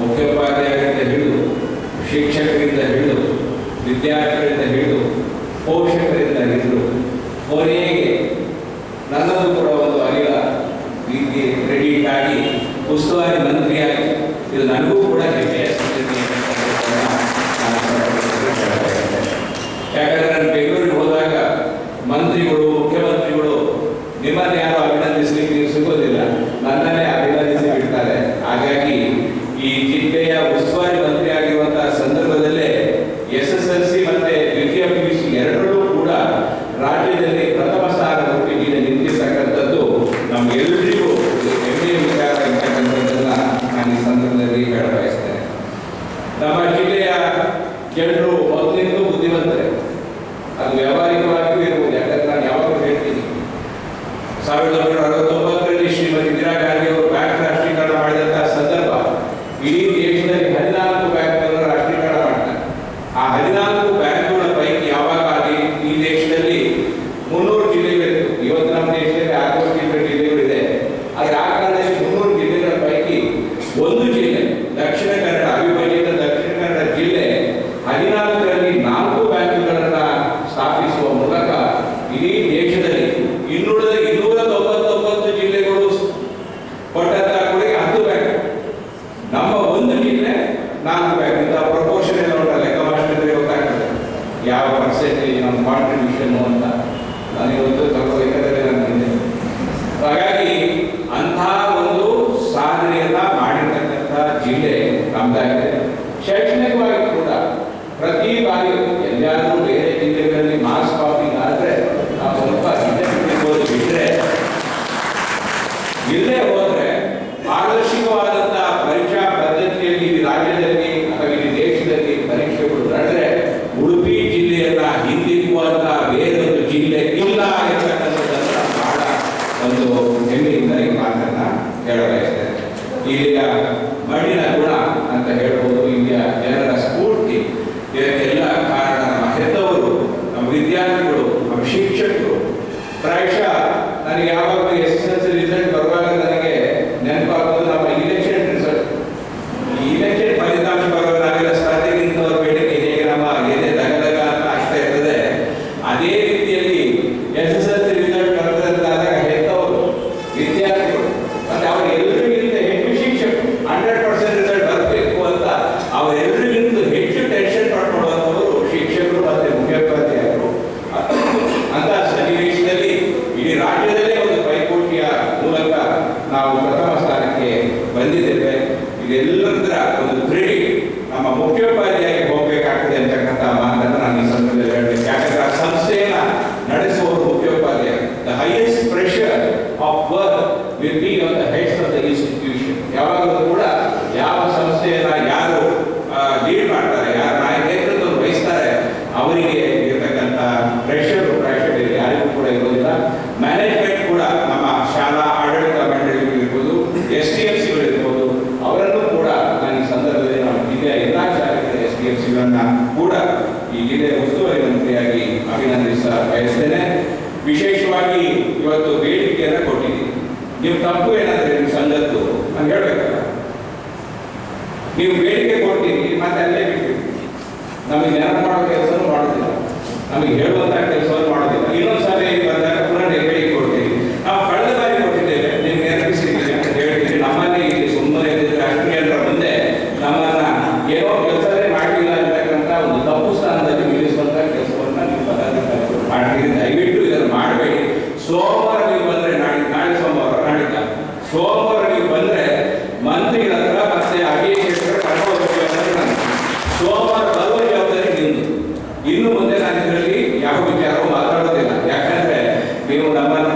ಮುಖ್ಯೋಪಾಧ್ಯಾಯರಿಂದ ಹಿಡಿದು, ಶಿಕ್ಷಕರಿಂದ ಹಿಡಿದು, ವಿದ್ಯಾರ್ಥಿಗಳಿಂದ ಹಿಡಿದು, ಪೋಷಕರಿಂದ ಹಿಡಿದು, ಕೊನೆಗೆ ನನ್ನದು ಕೂಡ ಒಂದು ಅನಿಲ ರೀತಿ ಕ್ರೆಡಿಟ್ ಆಗಿ, ಉಸ್ತುವಾರಿ ಮಂತ್ರಿಯಾಗಿ ಇದು ನನಗೂ ಸಾವಿರದ ಒಂಬೈನೂರ ಅರವತ್ತೊಂಬತ್ತು ಮಾಡ್ತೀನಿ ವಿಷಯನೋ ಅಂತ ನಾನು ಇವತ್ತು ಸ್ವಲ್ಪ ಬೇಕಾದರೆ ನಾನು ಹಾಗಾಗಿ ಅಂಥ ಒಂದು ಸಾಧನೆಯನ್ನ ಮಾಡಿರ್ತಕ್ಕಂಥ ಜಿಲ್ಲೆ ನಮ್ದಾಗಿದೆ. ಶೈಕ್ಷಣಿಕವಾಗಿ ಕೂಡ ಪ್ರತಿ ಬಾರಿ ಎಲ್ಲಾದರೂ ಬೇರೆ ಜಿಲ್ಲೆಗಳಲ್ಲಿ ಮಾಸ್ಕ್ ಕಾಪಿಂಗ್ ಆದರೆ ನಾವು ಸ್ವಲ್ಪ ಜಿಲ್ಲೆ ಬಿಟ್ಟರೆ ಜಿಲ್ಲೆ ಹೋದರೆ ಪಾರದರ್ಶಕವಾದ ಮಣ್ಣಿನ ಗುಣ ಅಂತ ಹೇಳ್ಬೋದು. ಇಲ್ಲಿಯ ಜನರ ಸ್ಫೂರ್ತಿ ಇದಕ್ಕೆಲ್ಲ ಕಾರಣ ನಮ್ಮ ಹೆತ್ತವರು, ನಮ್ಮ ವಿದ್ಯಾರ್ಥಿಗಳು, ನಮ್ಮ ಶಿಕ್ಷಕರು. ಪ್ರಾಯಶಃ ನನಗೆ ಯಾವಾಗಲೂ S S L C result ಬರುವಾಗ ಇದೆಲ್ಲದರ ಒಂದು ಕ್ರೆಡಿಟ್ ನಮ್ಮ ಮುಖ್ಯೋಪಾಧ್ಯಾಯಿಗೆ ಹೋಗಬೇಕಾಗ್ತದೆ ಅಂತಕ್ಕಂಥ ಮಾತನ್ನು ನಾನು ಈ ಸಂದರ್ಭದಲ್ಲಿ ಹೇಳಬೇಕು ಯಾಕಂದ್ರೆ ಆ ಸಂಸ್ಥೆಯನ್ನ ನಡೆಸುವವರು ಮುಖ್ಯೋಪಾಧ್ಯಾಯ. The highest pressure of work will be on the heads of the institution ಯಾವಾಗಲೂ ಕೂಡ ಯಾವ ಸಂಸ್ಥೆಯನ್ನ ಯಾರು ಲೀಡ್ ಮಾಡ್ತಾರೆ, ಯಾರು ನಾಯಕತ್ವ ವಹಿಸ್ತಾರೆ, ಅವರಿಗೆ ಮಂತ್ರಿಯಾಗಿ ಅಭಿನಂದಿಸ ಬಯಸ್ತೇನೆ. ವಿಶೇಷವಾಗಿ ಇವತ್ತು ಬೇಡಿಕೆಯನ್ನು ಕೊಟ್ಟಿದ್ದೀನಿ. ನೀವು ತಪ್ಪು ಏನಾದ್ರೆ ನಿಮ್ಮ ಸಂಗತ್ತು ನಾನು ಹೇಳ್ಬೇಕಲ್ಲ. ನೀವು ಬೇಡಿಕೆ ಕೊಟ್ಟಿದ್ದೀನಿ ಮತ್ತೆ ಅಲ್ಲೇ ಬಿಟ್ಟಿದ್ದೀನಿ ನಮಗೆ ನೆನಪು ಮಾಡೋ ಕೆಲಸ ಮಾಡೋದಿಲ್ಲ. ನಮಗೆ ಹೇಳುವಂತಹ ಕೆಲಸವನ್ನು ಮಾಡೋದಿಲ್ಲ. ಇನ್ನೂ ಮುಂದೆ ನಾನು ಇದರಲ್ಲಿ ಯಾವ ವಿಚಾರವೂ ಮಾತಾಡೋದಿಲ್ಲ. ಯಾಕಂದ್ರೆ ನೀವು ನಮ್ಮನ್ನು